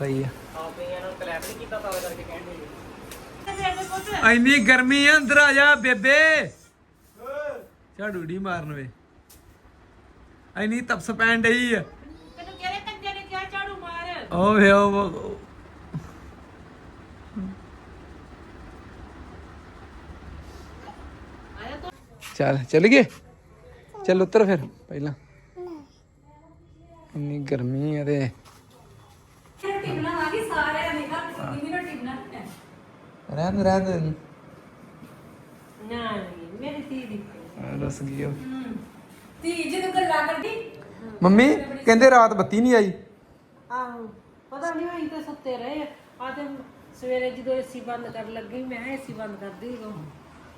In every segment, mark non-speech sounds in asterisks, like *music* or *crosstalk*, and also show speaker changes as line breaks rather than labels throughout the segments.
ਸਹੀ ਆ। ਇੰਨੀ ਗਰਮੀ ਆ ਅੰਦਰ ਆ ਜਾ ਬੇਬੇ। ਝਾੜੂ ਡੀ ਮਾਰਨ ਵੇ। ਇੰਨੀ ਤਪਸ ਪੈਣ ਡਈ ਆ।
ਤੈਨੂੰ ਕਿਹੜੇ ਕੰਜੇ ਨੇ ਕਿਹਾ ਝਾੜੂ ਮਾਰ?
ਓ ਵੇ ਓ ਚੱਲ ਗਏ? ਚੱਲ ਉੱਤਰ ਫਿਰ ਪਹਿਲਾਂ। ਇੰਨੀ ਗਰਮੀ ਆ ਤੇ। ਰਹਿਣ ਦੇ, ਰਹਿਣ ਦੇ।
ਨਾ ਮੇਰੀ ਧੀ ਦੀ
ਰਸ ਗਈ ਉਹ।
ਜਦੋਂ ਗੱਲਾਂ ਕਰਦੀ?
ਮੰਮੀ ਕਹਿੰਦੇ ਰਾਤ ਬੱਤੀ ਨਹੀਂ ਆਈ।
ਆਹੋ ਪਤਾ ਨਹੀਂ ਹੋਈ ਤੇ ਸੁੱਤੇ ਰਹੇ ਆ। ਤੇ ਸਵੇਰੇ ਜਦੋਂ ਏਸੀ ਬੰਦ ਕਰਨ ਲੱਗੀ ਮੈਂ ਏਸੀ ਬੰਦ ਕਰਦੀ ਉਹ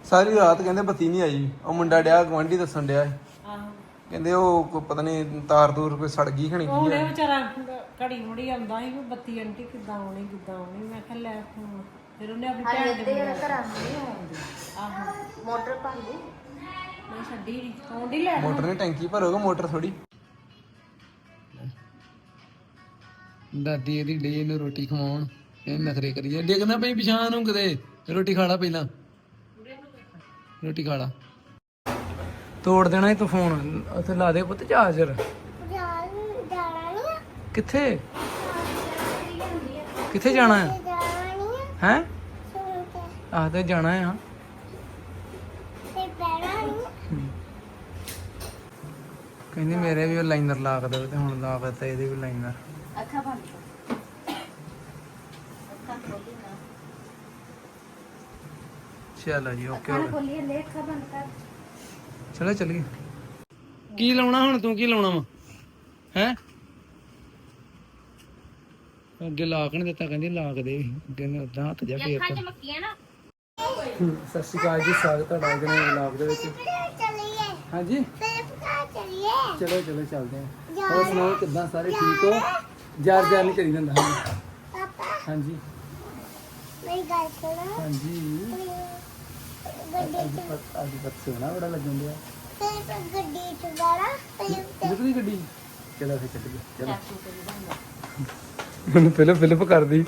ਸਾਰੀ ਰਾਤ ਕਹਿੰਦੇ ਬੱਤੀ ਨਹੀਂ ਆਈ। ਉਹ ਮੁੰਡਾ ਡਿਆ ਗਵਾਂਢੀ ਦੱਸਣ ਡਿਆ ਸੀ।
ਆਹੋ।
ਕਹਿੰਦੇ ਉਹ ਕੋਈ ਪਤਾ ਨਹੀਂ ਤਾਰ ਤੂਰ ਕੋਈ ਸੜ ਗਈ ਖਣੀ ਕੀ
ਉਹਨੇ
ਆ।
ਵਿਚਾਰਾ ਘੜੀ ਮੁੜੀ ਆਉਂਦਾ ਸੀ ਵੀ ਬੱਤੀ ਆਂਟੀ ਕਿੱਦਾਂ ਆਉਣੀ ਕਿੱਦਾਂ ਆਉਣੀ? ਮੈਂ ਕਿਹਾ ਲੈ ਹੁਣ। ਫਿਰ ਉਹਨੇ ਆਪਣੀ ਭੈਣ ਦੇ ਘਰਾਂ ਆਹੋ।
ਮੋਟਰ ਪਾਉਂਦੀ
ਮੈਂ ਛੱਡੀ ਨਹੀਂ ਆਉਂਦੀ ਲੈ
ਮੋਟਰ ਨੇ ਟੈਂਕੀ ਭਰੋਗਾ ਮੋਟਰ ਥੋੜੀ ਦਾਦੀ ਇਹਦੀ ਡੇ ਇਹਨੂੰ ਰੋਟੀ ਖਵਾਉਣ। ਇਹ ਨਖਰੇ ਕਰੀਏ ਡਿੱਗਣਾ ਪਈ ਪਿਛਾਂ ਨੂੰ ਕਿਤੇ। ਰੋਟੀ ਖਾ ਲਾ ਪਹਿਲਾਂ। ਰੋਟੀ ਖਾ ਲਾ। ਤੋੜ ਦੇਣਾ ਈ ਤੂੰ ਫੋਨ। ਉੱਥੇ ਲਾ ਦੇ ਪੁੱਤ ਚਾਰਜਰ।
ਨਹੀਂ
ਕਿੱਥੇ? ਕਿੱਥੇ ਜਾਣਾ ਹੈ?
ਨਹੀਂ
ਹੈ? ਆਹ ਤੇ ਜਾਣਾ ਹੈ ਹਾਂ
ਤੇ ਪੈਣਾ ਨਹੀਂ
ਕਹਿੰਦੀ ਮੇਰੇ ਵੀ ਉਹ ਲਾਈਨਰ ਲਾ ਕੇ ਦੇ ਤੇ ਹੁਣ ਲਾ ਕੇ ਤੇ ਇਹਦੇ ਵੀ ਲਾਈਨਰ।
ਅੱਖਾਂ ਬੰਦ ਕਰ। ਅੱਖਾਂ ਖੋਲੀ ਨਾ
ਚਲੋ ਜੀ ਓਕੇ
ਅੱਖਾਂ ਖੋਲੀ ਲੈ ਅੱਖਾਂ ਬੰਦ ਕਰ।
ਚਲੋ ਚੱਲੀਏ। ਕੀ ਲਾਉਣਾ ਹੁਣ ਤੂੰ ਕੀ ਲਾਉਣਾ ਵਾ? ਹੈ? ਅੱਗੇ ਲਾ ਕੇ ਨੀ ਦਿੱਤਾ ਕਹਿੰਦੀ ਲਾ ਕੇ ਦੇ। ਅੱਗੇ ਨੇ ਉਦਾਂ ਹੱਥ ਜਾ ਫੇਰ ਤਾ।
ਮੱਕੀਆਂ ਨਾ।
ਸਤਿ ਸ਼੍ਰੀ ਅਕਾਲ ਜੀ ਸਵਾਗਤ ਤੁਹਾਡਾ ਅੱਜ ਦੇ ਵਲੌਗ ਦੇ ਵਿੱਚ।
ਚਲੀਏ
ਹਾਂਜੀ?
ਫਿਰ ਪਕਾ ਚਲੀਏ
ਚਲੋ ਚਲੋ ਚੱਲਦੇ ਹਾਂ। ਹੋਰ ਸੁਣਾਓ ਕਿੱਦਾਂ? ਸਾਰੇ ਠੀਕ ਹੋ? ਜਾਰ ਜਾਰ ਨਹੀਂ ਕਰੀ ਜਾਂਦਾ ਹਾਂਜੀ।
ਪਾਪਾ
ਹਾਂਜੀ।
ਮੇਰੀ ਗੱਲ ਸੁਣੋ
ਹਾਂਜੀ।
ਗੱਡੀ
ਅੱਜ
ਚ
ਪਤ ਅੱਜ ਪਤ ਸੋਹਣਾ ਬੜਾ ਲੱਗਣ ਦਿਆ
ਫਿਰ ਗੱਡੀ? ਚ ਜਾਣਾ ਫਿਰ
ਨਿਕਲੀ ਗੱਡੀ ਚਲੋ ਫੇ ਚੱਲੀਏ ਚਲੋ ਮੈਨੂੰ ਫਿਲਪ ਫਿਲਪ ਕਰਦੀ।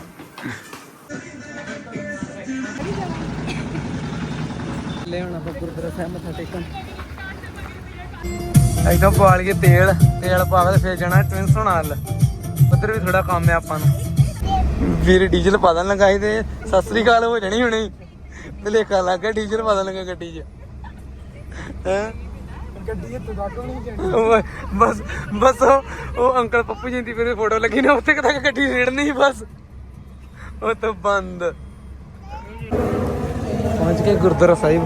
ਲੈ ਹੁਣ ਆਪਾਂ ਗੁਰਦੁਆਰਾ ਸਾਹਿਬ ਮੱਥਾ ਟੇਕਣ। ਇੱਥੋਂ ਪਾ ਲਈਏ ਤੇਲ ਤੇਲ ਪਾ ਕੇ ਫੇਰ ਜਾਣਾ ਟਵਿੰਸ ਹੋਣਾ ਹਲ ਉੱਧਰ ਵੀ ਥੋੜਾ ਕੰਮ ਹੈ ਆਪਾਂ ਨੂੰ। ਵੀਰ ਡੀਜ਼ਲ ਪਾ ਦੇਣ ਲਗਾਈ ਤੇ ਸਤਿ ਸ੍ਰੀ ਅਕਾਲ ਹੋ ਜਾਣੀ ਹੁਣੇ। ਭਲੇਖਾ ਲੱਗ ਗਿਆ ਡੀਜ਼ਲ ਪਾ ਦੇਣ ਲੱਗਾ ਗੱਡੀ 'ਚ। ਹੈ? ਗੱਡੀ ਤੇ ਤੱਕ ਨਹੀਂ ਜਾਣੀ? ਬਸ ਬਸ ਉਹ ਅੰਕਲ ਪੱਪੂ ਜੀ ਦੀ ਮੇਰੇ ਫੋਟੋ ਲੱਗੀ ਨਾ ਉੱਥੇ ਤੱਕ ਗੱਡੀ ਰੇੜਨੀ ਸੀ ਬਸ। ਉਹ ਤਾਂ ਬੰਦ। ਪਹੁੰਚ ਗਏ ਗੁਰਦੁਆਰਾ ਸਾਹਿਬ।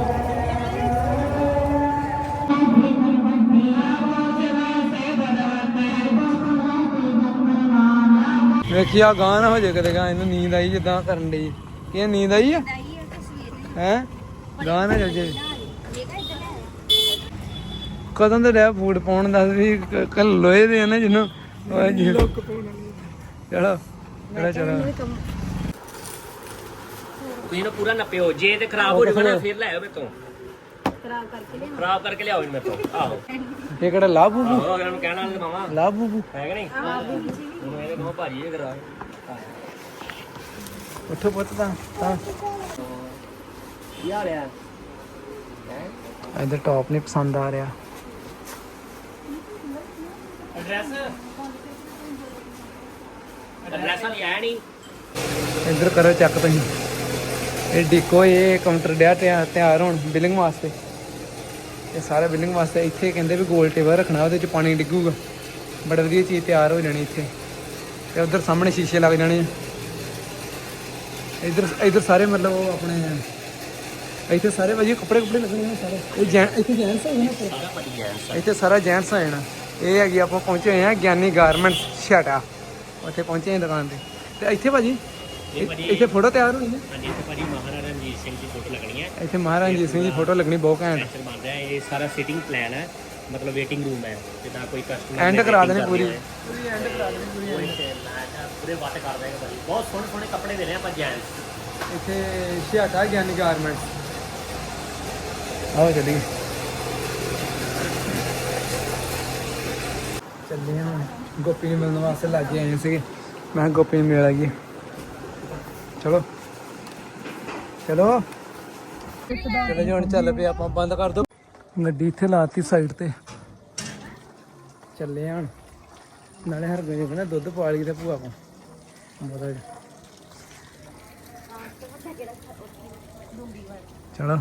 ਵੇਖਿਆ ਗਾਂ ਨਾ ਹੋ ਜੇ ਕਦੇ ਗਾਂ ਇਹਨੂੰ ਨੀਂਦ ਆਈ ਜਿੱਦਾਂ ਕਰਨ ਦੀ ਕੀ ਨੀਂਦ ਆਈ ਆ? ਹੈ? ਗਾਂ ਨਾ ਚੱਲ ਜੇ। ਕਦੋਂ ਤੇ ਡਿਆ ਫੂਡ ਪਾਉਣ ਦੱਸ ਵੀ ਕੱਲ ਲੋਹੇ ਦੇ ਨਾ ਜਿਹਨੂੰ। ਚਲੋ। ਚਲੋ ਚਲੋ।
ਤੁਸੀਂ ਨਾ ਪੂਰਾ ਨੱਪਿਓ। ਜੇ ਤੇ ਖਰਾਬ ਹੋ ਜਾਊਗਾ ਨਾ ਫਿਰ ਲੈ ਆਓ ਮੇਰੇ ਤੋਂ।
ਖਰਾਬ ਕਰਕੇ ਲਿਆ
ਖਰਾਬ ਕਰਕੇ ਲਿਆਓ ਜੀ ਮੇਰੇ ਤੋਂ। ਆਹੋ।
ਇਹ ਕਿਹੜਾ ਲਾਭ ਬੂਬੂ
ਆਹੋ ਅਗਰ ਨੂੰ ਕਹਿਣਾ ਨਹੀਂ ਮਾਮਾ।
ਲਾਭ ਬੂਬੂ
ਹੈ ਕਿ ਨਹੀਂ? ਹੁਣ ਇਹਦੇ ਕਹੋ ਭਾਜੀ ਇਹ ਕਰਾ।
ਉੱਠੋ ਪੁੱਤ ਤਾਂ ਤਾਂ।
ਹਾਲ ਆ
ਇਧਰ ਟੌਪ ਨਹੀਂ ਪਸੰਦ ਆ ਰਿਹਾ।
ਐਡਰੈਸ ਐਡਰੈਸ ਵਾਲੀ ਆਇਆ ਨਹੀਂ।
ਇੱਧਰ ਕਰੋ ਚੱਕ ਤੁਸੀਂ। ਇਹ ਡਿਕੋ ਇਹ ਕਾਊਂਟਰ ਡਿਆ ਤਿਆ- ਤਿਆਰ ਹੋਣ ਬਿਲਿੰਗ ਵਾਸਤੇ। ਇਹ ਸਾਰਾ ਬਿਲਿੰਗ ਵਾਸਤੇ ਇੱਥੇ ਕਹਿੰਦੇ ਵੀ ਗੋਲ ਟੇਬਲ ਰੱਖਣਾ ਉਹਦੇ ਚ ਪਾਣੀ ਡਿੱਗੂਗਾ। ਬੜਾ ਵਧੀਆ ਚੀਜ਼ ਤਿਆਰ ਹੋ ਜਾਣੀ ਇੱਥੇ। ਤੇ ਉਧਰ ਸਾਹਮਣੇ ਸ਼ੀਸ਼ੇ ਲੱਗ ਜਾਣੇ ਆ। ਇੱਧਰ ਇੱਧਰ ਸਾਰੇ ਮਤਲਬ ਉਹ ਆਪਣੇ ਇੱਥੇ ਸਾਰੇ ਵਧੀਆ ਕੱਪੜੇ ਕੱਪੜੇ ਲੱਗਣੇ ਨੇ ਸਾਰੇ। ਇਹ ਜੈਂ ਇੱਥੇ ਜੈਂਟਸ ਨਾ ਉੱਪਰ?
ਸਾਰਾ ਪਤੀ ਗਿਆ
ਇੱਥੇ ਸਾਰਾ ਜੈਂਟਸ ਆ ਜਾਣਾ। ਇਹ ਹੈਗੀ ਆਪਾਂ ਪਹੁੰਚੇ ਹੋਏ ਆ ਗਿਆਨੀ ਗਾਰਮੈਂਟਸ ਛਾਟਾ। ਉੱਥੇ ਪਹੁੰਚੇ ਹਾਂ ਦੁਕਾਨ ਤੇ। ਤੇ ਇੱਥੇ ਭਾਜੀ
ਇਹ ਭਾਜੀ
ਇੱਥੇ ਫੋਟੋ ਤਿਆਰ ਹੋਣੀ ਹੈ?
ਹਾਂਜੀ ਤੇ ਭਾਜੀ ਮਹਾਰਾਜਾ ਰਣਜੀਤ ਸਿੰਘ ਦੀ ਫੋਟੋ ਲੱਗਣੀ ਹੈ।
ਇੱਥੇ ਮਹਾਰਾਜ ਜੀ ਸਿੰਘ ਦੀ ਫੋਟੋ ਲੱਗਣੀ ਬਹੁਤ ਘੈਂਟ।
ਸੈਂਟਰ ਬਣ ਰਿਹਾ ਹੈ। ਇਹ ਸਾਰਾ ਸਿਟਿੰਗ ਪਲਾਨ ਹੈ। ਮਤਲਬ ਵੇਟਿੰਗ ਰੂਮ ਹੈ। ਜਿੱਦਾਂ ਕੋਈ ਕਸਟਮਰ
ਐਂਡ ਕਰਾ ਦੇਣੀ ਪੂਰੀ। ਪੂਰੀ ਐਂਡ ਕਰਾ ਦੇਣੀ ਪੂਰੀ
ਪੂਰੇ ਵੱਟ ਕਰ ਦੇਗਾ ਭਾਜੀ। ਬਹੁਤ ਸੋਹਣੇ ਸੋਹਣੇ ਕੱਪੜੇ ਦੇ ਰਹੇ ਆਪਾਂ ਜੈਂਟਸ
ਇੱਥੇ ਛਾਟਾ ਗਿਆਨੀ ਗਾਰਮੈਂਟਸ ਆਓ ਚੱਲੀਏ। ਚੱਲੀਏ ਗੋਪੀ ਨੂੰ ਮਿਲਣ ਵਾਸਤੇ ਲੱਗੇ ਆਏ ਸੀਗੇ। ਮੈਂ ਕਿਹਾ ਗੋਪੀ ਨੂੰ ਮਿਲ ਆਈਏ। ਚਲੋ। ਚਲੋ। ਚਲੋ ਜੀ, ਹੁਣ ਚੱਲ ਪਏ ਆਪਾਂ, ਬੰਦ ਕਰ ਦੋ। ਗੱਡੀ ਇੱਥੇ ਲਾਤੀ ਸਾਈਡ ਤੇ। ਚੱਲੇ ਹਾਂ ਨਾਲੇ ਹਰ ਗਏ ਕਹਿੰਦਾ ਦੁੱਧ ਪਾ ਲਈ ਤੇ ਭੂਆ ਕੋ ਮਦਦ ਚਲੋ।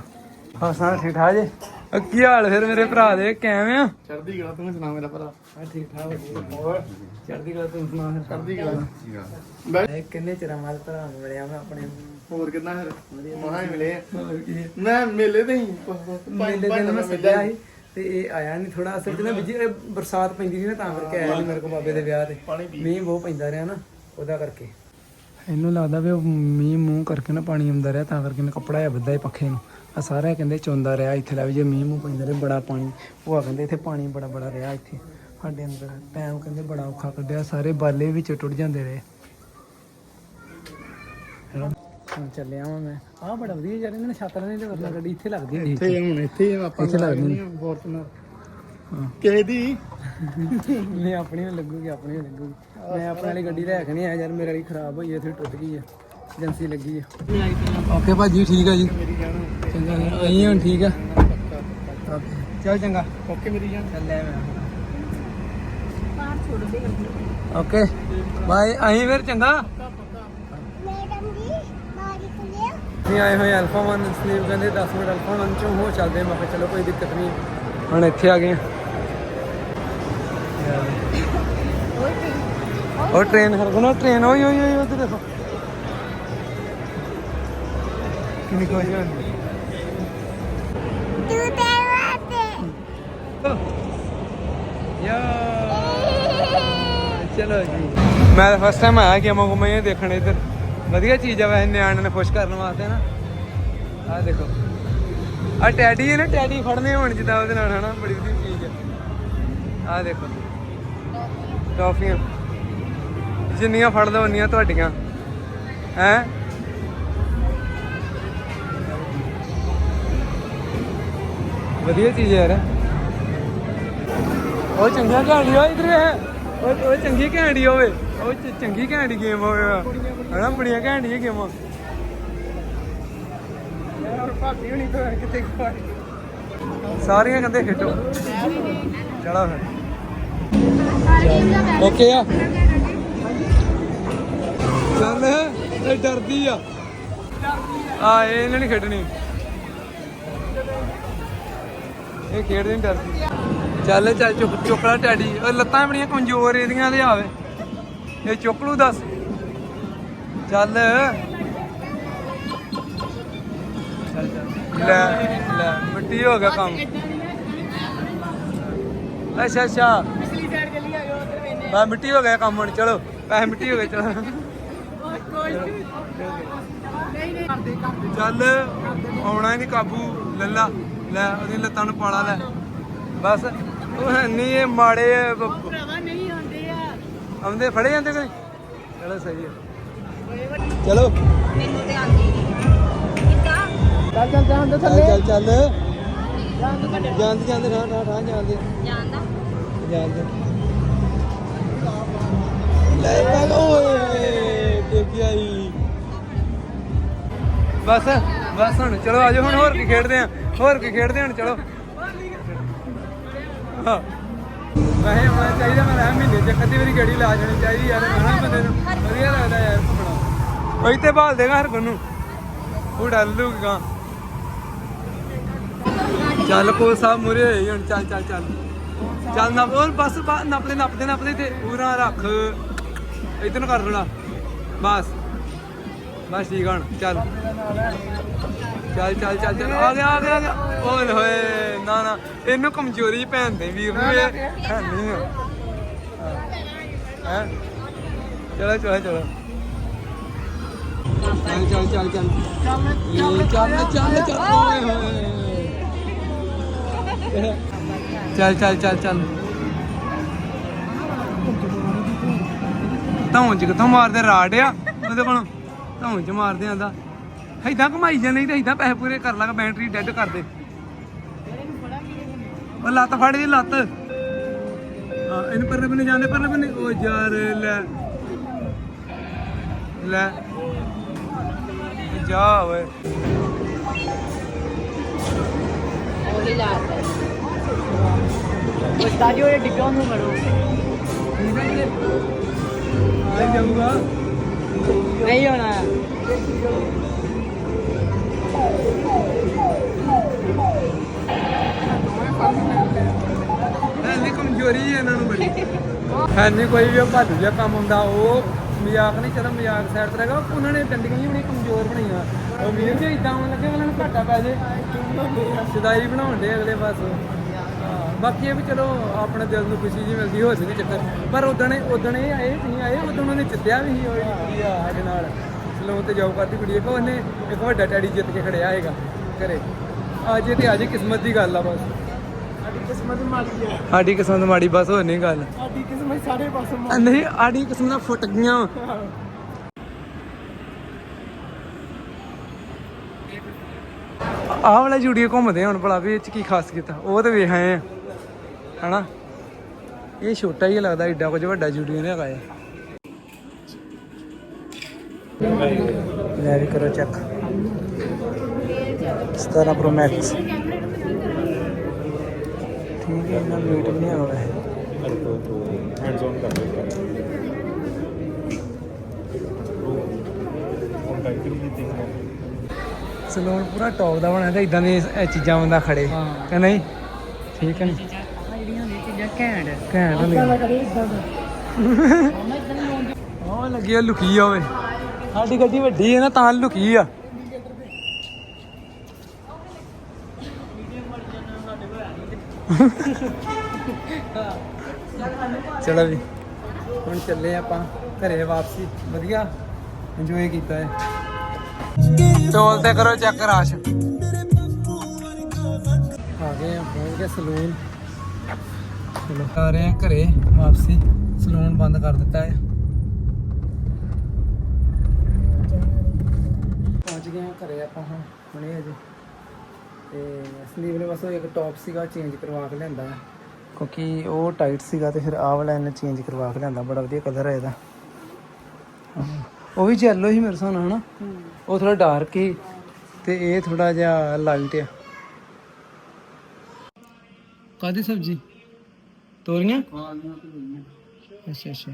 ਹਾਂ, ਸਾਰਾ ਠੀਕ ਠਾਕ ਜੀ? ਅਹ ਕੀ ਹਾਲ ਫਿਰ ਮੇਰੇ ਭਰਾ ਦੇ? ਕਿਵੇਂ ਆ?
ਚੜਦੀ ਗਲਾ ਤੂੰ ਸੁਣਾ ਮੇਰਾ ਭਰਾ।
ਹਾਂ ਠੀਕ ਠਾਕ ਹੋਰ? ਚੜ੍ਹਦੀ ਕਲਾ ਤੂੰ ਸੁਣਾ ਫਿਰ।
ਚੜਦੀ ਗਲਾ
ਇਹ ਕਿੰਨੇ ਚਿਰਾਂ ਬਾਅਦ ਭਰਾ ਨੂੰ ਮਿਲਿਆ ਮੈਂ ਆਪਣੇ
ਹੋਰ ਕਿੰਨਾ ਫਿਰ? ਮਹਾ ਹੀ ਮਿਲੇ
ਕੀ?
ਮੈਂ ਮੇਲੇ ਤੇ ਹੀ।
ਮੇਲੇ ਦਿਨ ਮੈਂ ਸੱਦਿਆ ਸੀ ਤੇ ਇਹ ਆਇਆ ਨਹੀਂ ਥੋੜਾ ਅਸਲ ਚ ਨਾ ਵਿਜੀ ਇਹ ਬਰਸਾਤ ਪੈਂਦੀ ਸੀ ਨਾ ਤਾਂ ਕਰਕੇ ਆਇਆ ਨਹੀਂ ਮੇਰੇ ਕੋਲ ਬਾਬੇ ਦੇ ਵਿਆਹ ਤੇ। ਮੀਂਹ ਬਹੁਤ ਪੈਂਦਾ ਰਿਹਾ ਨਾ ਉਹਦਾ ਕਰਕੇ। ਇਹਨੂੰ ਲੱਗਦਾ ਵੀ ਉਹ ਮੀਂਹ ਮੂੰਹ ਕਰਕੇ ਨਾ ਪਾਣੀ ਆਉਂਦਾ ਰਿਹਾ ਤਾਂ ਕਰਕੇ ਮੈਂ ਕੱਪੜਾ ਜਿਹਾ ਬੱਧਾ ਹੀ ਪੱਖੇ ਨੂੰ। ਆ ਸਾਰਾ ਕਹਿੰਦੇ ਚੋਂਦਾ ਰਿਹਾ ਇੱਥੇ ਲੈ ਵੀ ਜੇ ਮੀਂਹ ਮੂੰਹ ਪੈਂਦਾ ਰਿਹਾ ਬੜਾ ਪਾਣੀ ਭੂਆ ਕਹਿੰਦੇ ਇੱਥੇ ਪਾਣੀ ਬੜਾ ਬੜਾ ਰਿਹਾ ਇੱਥੇ। ਸਾਡੇ ਅੰਦਰ ਟਾਈਮ ਕਹਿੰਦੇ ਬੜਾ ਔਖਾ ਕੱਢਿਆ ਸਾਰੇ ਬਾਲੇ ਵਿੱਚ ਟੁੱਟ ਜਾਂਦੇ ਰਹੇ? ਹੁਣ ਚੱਲਿਆ ਵਾਂ ਮੈਂ। ਆਹ ਬੜਾ ਵਧੀਆ ਯਾਰ ਇਹਨਾਂ ਨੇ ਛੱਤ ਨਹੀਂ ਤੇ ਵਰਨਾ ਗੱਡੀ ਇੱਥੇ ਲੱਗਦੀ ਹੁੰਦੀ
ਇੱਥੇ ਹੁਣ ਇੱਥੇ ਆਪਾਂ
ਇੱਥੇ ਲੱਗਦੀ
ਫੋਰਚੂਨਰ ਕਿਸੇ ਦੀ?
ਨਹੀਂ ਆਪਣੀ ਵੀ ਲੱਗੂਗੀ ਆਪਣੀ ਵੀ ਲੱਗੂਗੀ। ਮੈਂ ਆਪਣੇ ਵਾਲੀ ਗੱਡੀ ਲੈ ਕੇ ਨਹੀਂ ਆਇਆ ਯਾਰ ਮੇਰੇ ਵਾਲੀ ਖਰਾਬ ਹੋਈ ਹੈ ਟੁੱਟ ਗਈ ਹੈ ਏਜੰਸੀ ਲੱਗੀ ਹੈ ਓਕੇ ਭਾਜੀ ਠੀਕ ਹੈ ਜੀ। ਚੰਗਾ ਜੀ। ਆਈ ਹੁਣ ਠੀਕ ਆ। ਓਕੇ ਚੱਲ ਚੰਗਾ।
ਓਕੇ ਮੇਰੀ ਜਾਨ।
ਚੱਲ ਲੈ ਮੈਂ ਓਕੇ। ਬਾਏ। ਆਈ ਫਿਰ ਚੰਗਾ। ਅਸੀਂ ਆਏ ਹੋਏ ਅਲਫਾ ਵਨ ਸਲੀਪ ਕਹਿੰਦੇ 10 ਮਿੰਟ ਅਲਫਾ ਵਨ ਚੋਂ ਹੋ ਚੱਲਦੇ ਮੈਂ ਕਿਹਾ ਚਲੋ ਕੋਈ ਦਿੱਕਤ ਨਹੀਂ। ਹੁਣ ਇੱਥੇ ਆ ਗਏ। ਉਹ ਟ੍ਰੇਨ ਹਰਗੁਣਾ ਟ੍ਰੇਨ ਓਏ ਓਏ ਓਏ ਉਧਰ ਦੇਖੋ। ਕਿੰਨੀ ਕੋਈ ਹੋਣੀ ਯਾ ਚਲੋ ਜੀ ਮੈਂ ਫਸਟ ਟਾਈਮ ਆਇਆ ਕਿ ਅਮਾ ਇਹ ਦੇਖਣ ਇੱਧਰ। ਵਧੀਆ ਚੀਜ਼ ਆ ਵੈਸੇ ਨਿਆਣਿਆਂ ਨੂੰ ਖੁਸ਼ ਕਰਨ ਵਾਸਤੇ ਨਾ। ਆਹ ਦੇਖੋ। ਆ ਟੈਡੀ ਹੈ ਨਾ, ਟੈਡੀ ਫੜਨੇ ਹੋਣ ਜਿੱਦਾਂ ਉਹਦੇ ਨਾਲ, ਹਨਾ? ਬੜੀ ਵਧੀਆ ਚੀਜ਼ ਆ। ਆਹ ਦੇਖੋ। ਟੌਫੀਆਂ। ਜਿੰਨੀਆਂ ਫੜ ਲਓ ਉਨੀਆਂ ਤੁਹਾਡੀਆਂ। ਹੈ? ਵਧੀਆ ਚੀਜ਼ ਯਾਰ। ਉਹ ਚੰਗਾ ਕਹਾਣੀ ਹੋਏ ਇਧਰ। ਉਹ ਉਹ ਚੰਗੀ ਕਹਾਣੀ ਹੋਵੇ ਉਹ ਚੰਗੀ ਕਹਾਣੀ ਗੇਮ ਹੋਵੇ ਹਨਾ, ਬੜੀਆਂ ਕਹਾਣੀਆਂ ਗੇਮਾਂ। ਯਾਰ ਭਾਬੀ ਹੁਣੀ ਤਾਂ ਕਿਤੇ ਸਾਰੀਆਂ ਕਹਿੰਦੇ ਖੇਡੋ। ਚਲੋ ਫਿਰ। ਓਕੇ ਆ। ਚੱਲ, ਇਹ ਡਰਦੀ ਆ। ਆ, ਇਹ ਇਹਨਾਂ ਨਹੀਂ ਖੇਡਣੀ। ਇਹ ਖੇਡਦੇ ਨਹੀਂ ਡਰਦੀ। ਚੱਲ ਚੱਲ ਚੁੱਕ ਚੁੱਕਲਾ ਟੈਡੀ। ਉਹ ਲੱਤਾਂ ਬੜੀਆਂ ਕਮਜ਼ੋਰ ਇਹਦੀਆਂ ਦੇ ਆਵੇ। ਇਹ ਚੁੱਕ ਲੂ ਦੱਸ। ਚੱਲ। ਲੈ ਲੈ। ਮਿੱਟੀ ਹੋ ਗਿਆ ਕੰਮ। ਅੱਛਾ ਅੱਛਾ। ਬਾ ਮਿੱਟੀ ਹੋ ਗਿਆ ਕੰਮ ਹੁਣ, ਚਲੋ। ਪੈਸੇ ਮਿੱਟੀ ਹੋ ਗਏ, ਚਲੋ। ਚੱਲ। ਆਉਣਾ ਹੀ ਨਹੀਂ ਕਾਬੂ, ਲੱਲਾ। ਲੈ ਉਹਦੀ ਲੱਤਾਂ ਨੂੰ ਪਾਲਾ ਲੈ। ਬਸ ਉਹ ਹੈ ਨਹੀਂ ਇਹ ਮਾੜੇ ਭਰਾਵਾ ਨਹੀਂ ਆਉਂਦੇ ਆ। ਆਉਂਦੇ ਫੜੇ ਜਾਂਦੇ ਕੋਈ? ਚਲੋ ਸਹੀ ਹੈ ਚਲੋ।
ਮੈਨੂੰ ਤੇ ਆਂਦੀ ਨਹੀਂ ਕਿੱਦਾਂ?
ਚੱਲ ਚੱਲ ਚੱਲ ਚੱਲ ਚੱਲ। ਜਾਂਦੇ ਜਾਂਦੇ ਠਾਂ ਠਾਂ ਠਾਂ ਜਾਂਦੇ
ਜਾਂਦਾ
ਜਾਂਦੇ ਲੈ ਚੱਲ ਓਏ ਦੇਖੀ ਆਈ। ਬਸ। ਬਸ ਹੁਣ, ਚਲੋ ਆਜੋ ਹੁਣ, ਹੋਰ ਕੀ ਖੇਡਦੇ ਆ? ਹੋਰ ਕੀ ਖੇਡਦੇ ਹਾਂ ਚਲੋ। ਵੈਸੇ ਹੋਣਾ ਚਾਹੀਦਾ, ਮੈਂ ਰਹਿ ਮਹੀਨੇ ਚ ਕਦੀ ਵਾਰੀ ਗੜੀ ਲਾ ਜਾਣੀ ਚਾਹੀਦੀ ਯਾਰ ਹਨਾ ਬੰਦੇ ਨੂੰ ਵਧੀਆ ਲੱਗਦਾ ਯਾਰ ਘੁੰਮਣਾ ਉਹ ਤੇ ਭਾਲ ਦੇਗਾ ਹਰ ਨੂੰ। ਉਹ ਡਰ ਲੂਗਾ ਚੱਲ ਕੋ ਸਾਹਿਬ ਮੁਰੇ ਹੋਏ ਹੁਣ ਚੱਲ ਚੱਲ ਚੱਲ। ਚੱਲ ਨਾ ਬੋਲ ਬਸ ਬਾ- ਨੱਪਦੇ, ਨਪਦੇ, ਨੱਪਦੇ ਤੇ ਪੂਰਾ ਰੱਖ। ਇਧਰ ਨੂੰ ਕਰ ਦੇਣਾ ਬਸ। ਬਸ ਠੀਕ ਆ ਹੁਣ, ਚੱਲ। ਚੱਲ ਚੱਲ ਚੱਲ ਚੱਲ। ਆ ਗਿਆ ਆ ਗਿਆ ਆ ਗਿਆ। ਓਏ ਹੋਏ, ਨਾ ਨਾ। ਇਹਨੂੰ ਕਮਜ਼ੋਰੀ ਭੈਣ ਦੇ ਵੀਰ ਨੂੰ ਇਹ ਹੈ ਨਹੀਂ ਹੈ। ਚਲੋ ਚਲੋ ਚਲੋ। ਚੱਲ ਚੱਲ ਚੱਲ ਚੱਲ। ਇਹ ਚੱਲ ਚੱਲ ਚੱਲ, ਓਏ ਹੋਏ। ਚੱਲ ਚੱਲ ਚੱਲ ਚੱਲ। ਧੌਣ ਚ ਕਿਥੋਂ ਮਾਰਦੇ ਰਾੜ ਆ ਉਹਦੇ ਕੋਲੋਂ ਧੌਣ ਚ ਮਾਰਦੇ ਆਂਦਾ ਏਦਾਂ ਘਮਾਈ ਜਾਂਦੇ ਤੇ ਏਦਾਂ ਪੈਸੇ ਪੂਰੇ ਕਰ ਲਾਂਗਾ ਬੈਟਰੀ ਡੈਡ ਕਰ ਦੇ। ਉਹ ਲੱਤ ਫੜ ਦੀ ਲੱਤ। ਹਾਂ, ਇਹਨੂੰ ਪਰਲੇ ਬੰਨੇ ਜਾਂਦੇ ਪਰਲੇ ਬੰਨੇ। ਉਹ ਯਾਰ, ਲੈ। ਲੈ। ਜਾ ਓਏ।
ਉਹੀ ਲਾ ਦੇ
ਸਟਾਡੀਓ ਦੇ ਡਿੱਗਾ ਨੂੰ ਮਰੋ
ਆ ਜਾਊਗਾ
ਨਹੀਂ ਹੋਣਾ।
ਹੈ ਕਮਜ਼ੋਰੀ ਹੈ ਇਹਨਾਂ ਨੂੰ ਬੜੀ। ਹੈ ਨਹੀਂ ਕੋਈ ਵੀ ਉਹ ਭਾਲੂ ਜਿਹਾ ਕੰਮ ਹੁੰਦਾ, ਉਹ ਮਜ਼ਾਕ ਨਹੀਂ ਚਲੋ ਮਜ਼ਾਕ ਸਾਈਡ ਤੇ ਰਹੇਗਾ ਉਹਨਾਂ ਨੇ ਡੰਡੀਆਂ ਹੀ ਬੜੀ ਕਮਜ਼ੋਰ ਬਣਾਈਆਂ ਉਹ ਵੀਰ ਜੀ ਇਦਾਂ ਹੋਣ ਲੱਗੇ, ਉਹਨਾਂ ਨੂੰ ਘਾਟਾ ਪੈ ਜੇ। ਸਦਾਈ ਬਣਾਉਣ ਦੇ ਅਗਲੇ ਬਸ ਬਾਕੀ ਇਹ ਵੀ ਚਲੋ, ਆਪਣੇ ਦਿਲ ਨੂੰ ਖੁਸ਼ੀ ਜੀ ਮਿਲਦੀ, ਹੋ ਨਹੀਂ ਚੱਕਰ। ਪਰ ਉਦਣ ਉਦਣ ਇਹ ਆਏ ਤੁਸੀਂ ਆਏ ਉਦੋਂ ਉਹਨਾਂ ਜਿੱਤਿਆ ਵੀ ਸੀ, ਉਹ ਜਿਹੜੀ ਆ ਸਾਡੇ ਨਾਲ। ਸਲੂਨ ਤੇ ਜਾਓ ਕਰਦੀ ਕੁੜੀ। ਇੱਕ ਉਹਨੇ ਇੱਕ ਵੱਡਾ ਟੈਡੀ ਜਿੱਤ ਕੇ ਖੜਿਆ ਹੈਗਾ ਘਰੇ। ਅੱਜ ਤੇ ਅੱਜ ਕਿਸਮਤ ਦੀ ਗੱਲ ਆ ਬਸ।
ਸਾਡੀ ਕਿਸਮਤ ਮਾੜੀ ਹੈ
ਸਾਡੀ ਕਿਸਮਤ ਮਾੜੀ ਬਸ ਹੋਰ ਨਹੀਂ ਗੱਲ।
ਸਾਡੀ ਕਿਸਮਤ ਸਾਰੇ ਪਾਸੋਂ
ਆ। ਨਹੀਂ ਆੜੀ ਕਿਸਮਤਾਂ ਫੁੱਟ ਗਈਆਂ। ਆਹ ਵਾਲਾ ਜੂੜੀਓ ਘੁੰਮਦੇ ਹੁਣ ਭਲਾ ਵੀ ਇਹ ਚ ਕੀ ਖਾਸ ਕੀਤਾ। ਉਹ ਤੇ ਵੇਖ ਆਏ ਆ। ਹਨਾ? ਇਹ ਛੋਟਾ ਹੀ ਲੱਗਦਾ ਏਡਾ ਕੁਝ ਵੱਡਾ ਜੂੜੀਓ ਨਹੀਂ ਹੈਗਾ ਲੈ ਵੀ ਕਰੋ ਚੈੱਕ 17 ਪ੍ਰੋ ਮੈਕਸ ਠੀਕ ਹੈ ਨਾ ਮੀਟ ਨਹੀਂ ਆਉਣਾ ਹੈ
ਹੈਂਡਸ ਔਨ ਕਰ ਲਓ ਹੁਣ ਟਾਈਟਲ ਵੀ ਦੇਖ ਲਓ
ਸਲੂਨ ਪੂਰਾ ਟੌਪ ਦਾ ਬਣਿਆ ਤੇ ਇਦਾਂ ਦੀ ਇਹ ਚੀਜ਼ਾਂ ਬੰਦਾ ਖੜੇ ਕਿ ਨਹੀਂ? ਠੀਕ ਹੈ ਨੀ?
ਜਿਹੜੀਆਂ ਨੇ ਚੀਜ਼ਾਂ ਘੈਂਟ।
ਘੈਂਟ ਹੁੰਦੀ *laughs* ਉਹ ਲੱਗੀ ਲੁਕੀ ਓਏ। ਸਾਡੀ ਗੱਡੀ ਵੱਡੀ ਹੈ ਨਾ ਤਾਂ ਲੁਕੀ ਆ। ਚਲੋ ਵੀ ਹੁਣ ਚੱਲੇ ਆਪਾਂ ਘਰੇ ਵਾਪਸੀ। ਵਧੀਆ ਇੰਜੋਏ ਕੀਤਾ ਹੈ ਟੋਲ ਤੇ ਕਰੋ ਚੈੱਕ ਰਾਸ਼। ਆ ਗਏ ਆ ਪਹੁੰਚ ਗਏ ਸਲੂਨ। ਚਲੋ ਆ ਰਹੇ ਆ ਘਰੇ ਵਾਪਸੀ। ਸਲੂਨ ਬੰਦ ਕਰ ਦਿੱਤਾ ਹੈ ਪਹੁੰਚ ਆਪਾਂ ਹੁਣ ਅਜੇ ਤੇ ਸੰਦੀਪ ਨੇ ਬਸ ਉਹ ਇੱਕ ਟੌਪ ਸੀਗਾ ਚੇਂਜ ਕਰਵਾ ਕੇ ਲਿਆਂਦਾ। ਹੈ ਕਿਉਂਕਿ ਉਹ ਟਾਈਟ ਸੀਗਾ ਤੇ ਫਿਰ ਆਹ ਵਾਲਾ ਇਹਨੇ ਚੇਂਜ ਕਰਵਾ ਕੇ ਲਿਆਂਦਾ। ਬੜਾ ਵਧੀਆ ਕਲਰ ਹੈ ਇਹਦਾ। ਹਾਂ। ਉਹ ਵੀ ਯੈਲੋ ਹੀ ਮੇਰੇ ਹਿਸਾਬ ਨਾਲ ਹਨਾ? ਉਹ ਥੋੜਾ ਡਾਰਕ ਹੀ ਤੇ ਇਹ ਥੋੜਾ ਜਿਹਾ ਲਾਈਟ ਆ। ਕਾਦੀ ਸਬਜੀ? ਤੋਰੀਆਂ। ਅੱਛਾ ਅੱਛਾ।